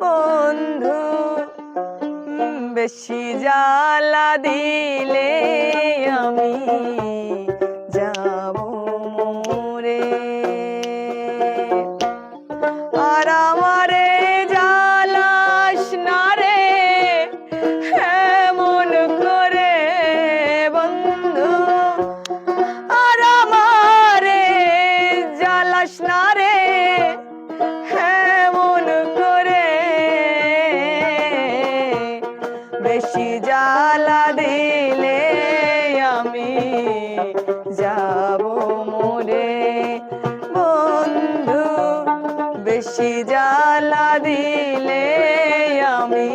বন্ধু বেশি জ্বালা দিলে আমি বেশি জ্বালা দিলে আমি যাব মোরে। বন্ধু বেশি জ্বালা দিলে আমি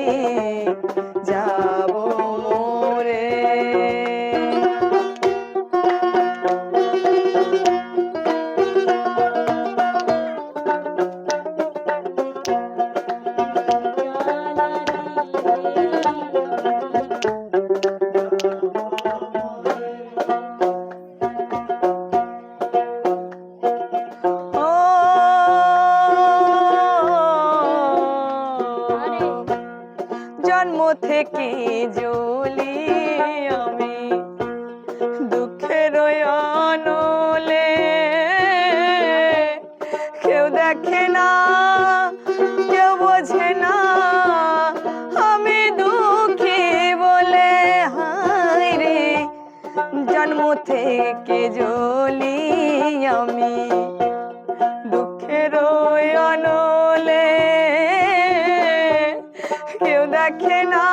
জন্ম থেকে জ্বলি আমি? দুঃখের অনলে কেউ দেখে না, কেউ বোঝে না। আমি দুঃখী বলে হাই রে, জন্ম থেকে জ্বলি আমি। দেখে না।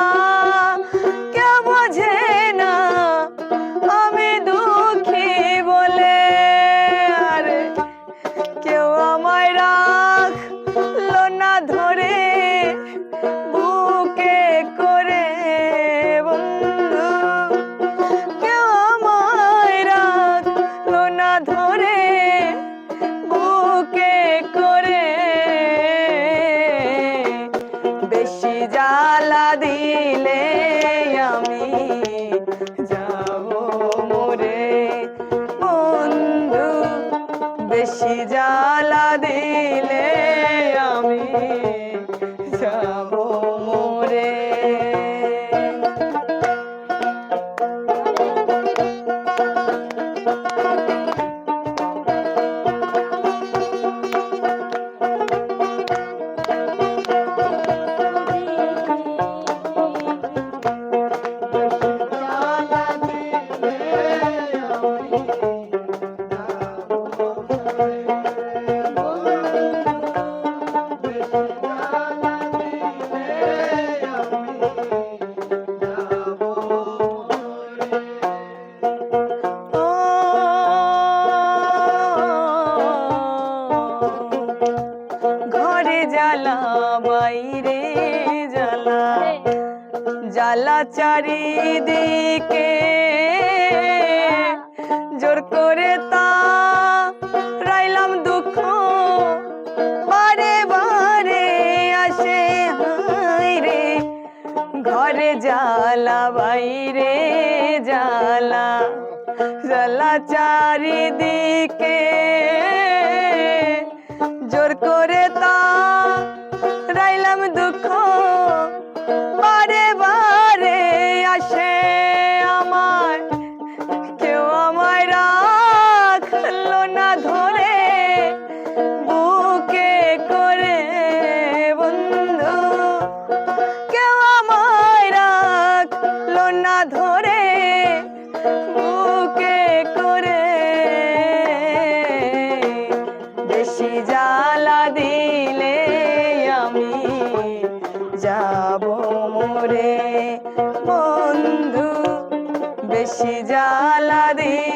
যাব মোরে। বন্ধু বেশি জ্বালা দিলে জ্বালা চারিদিকে জোর করে তা রাইলাম দুঃখ। বারে বারে আসে রে ঘরে জ্বালা, বাইরে জ্বালা। জ্বালা চারিদিকে জোর করে বেশি জ্বালা দিলে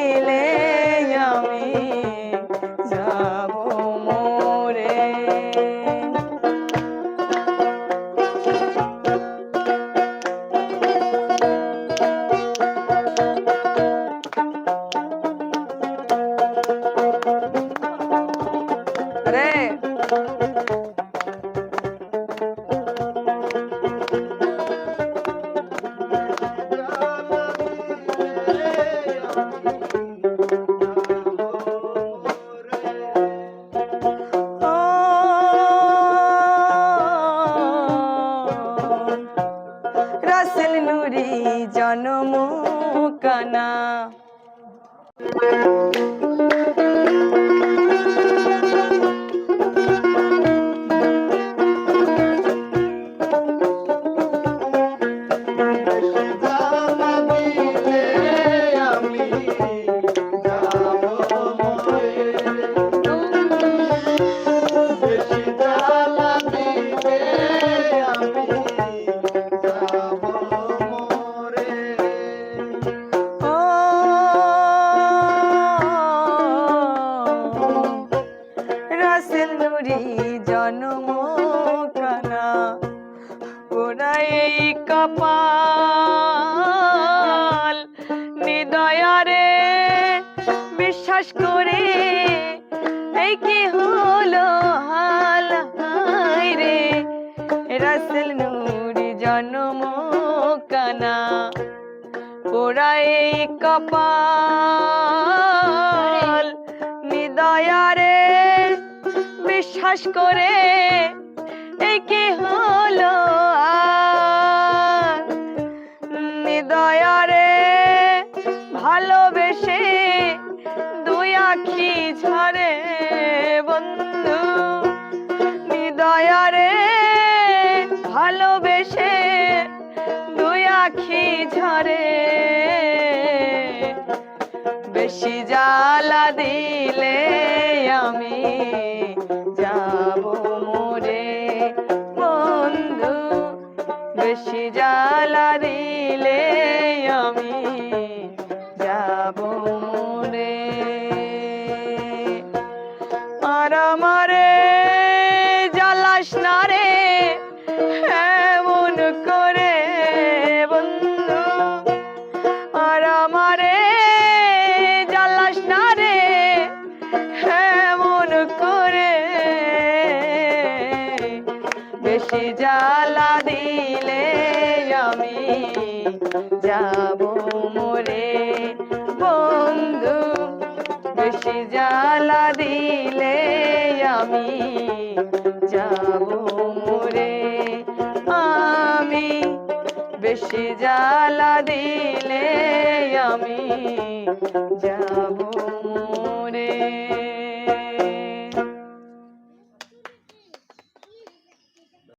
জন্ম কানা। পুরাই কপাল নিদয়ারে বিশ্বাস করে, এই কি হলো হাল? রে, রাসেল নুরি জন্ম কানা। পোড়াই কপাল বিশ্বাস করে এই কি হলো? নিদয়ারে ভালোবেসে দুই আখি ঝরে, বন্ধু নিদয়ারে ভালোবেসে দুই আখি ঝরে বেশি জ্বালা দিলে বেশি জ্বালা বেশি জ্বালা দিলে আমি যাব মোরে। বন্ধু, বেশি জ্বালা দিলে আমি যাব মোরে। আমি বেশি জ্বালা দিলে আমি যাব